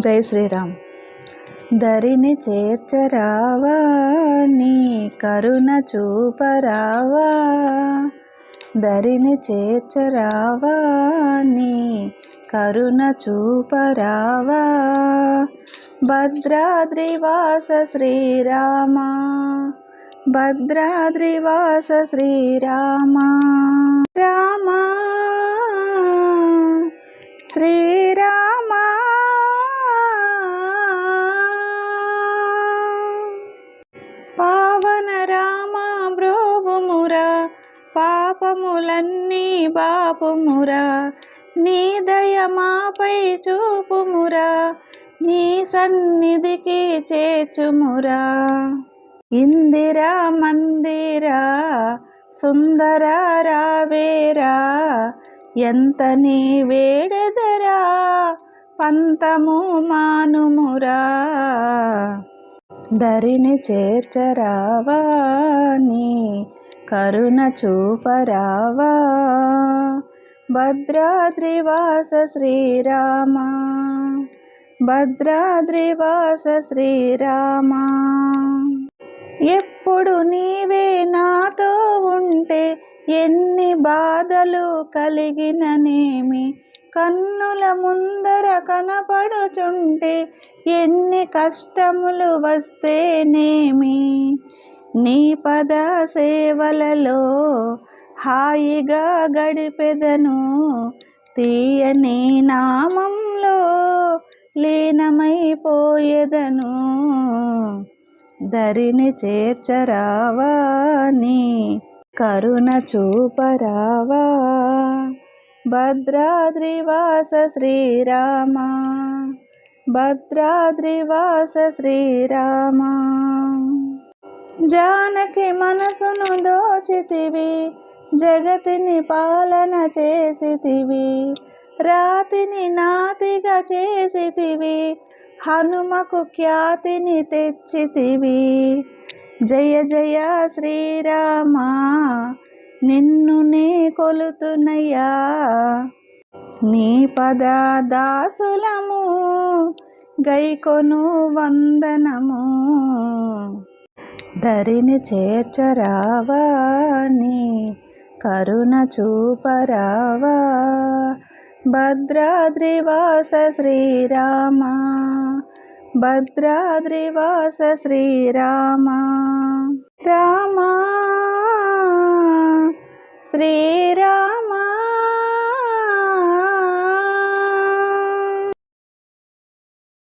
జై శ్రీరామ్. దరిని చేర్చరావా నీ కరుణ చూపరావా? దరిని చేర్చరావా నీ కరుణ చూపరావా? భద్రాద్రివాస శ్రీరామా భద్రాద్రివాస శ్రీరామా. రామా శ్రీ పాపములన్నీ బాపుమురా నీ దయమాపై చూపుమురా. నీ సన్నిధికి చేర్చుమురా. ఇందిరా మందిరా సుందర రావేరా. ఎంత నీ వేడదరా పంతము మానుమురా. దరిని చేర్చరావా నీ కరుణ చూపరావా. భద్రాద్రివాస శ్రీరామా. భద్రాద్రివాస శ్రీరామా. ఎప్పుడు నీవే నాతో ఉంటే ఎన్ని బాధలు కలిగిననేమి. కన్నుల ముందర కనపడుచుంటే ఎన్ని కష్టములు వస్తేనేమి. నీ పద సేవలలో హాయిగా గడిపెదను. తీయని నామంలో లీనమైపోయేదను. దరిని చేర్చరావా నీ కరుణ చూపరావా? భద్రాద్రివాస శ్రీరామా భద్రాద్రివాస శ్రీరామా. జానకి మనసును దోచితివి జగతిని పాలన చేసితివి రాతిని నాతిగా చేసితివి హనుమకు ఖ్యాతిని తెచ్చితివి. జయ జయ శ్రీరామా నిన్ను నే కొలుతునయ్యా. నీ పద దాసులము గైకొను వందనము. దరిని చేర్చరావా నీ కరుణ చూపరావా? భద్రాద్రివాస శ్రీరామా భద్రాద్రివాస శ్రీరామా. రామా శ్రీరామ.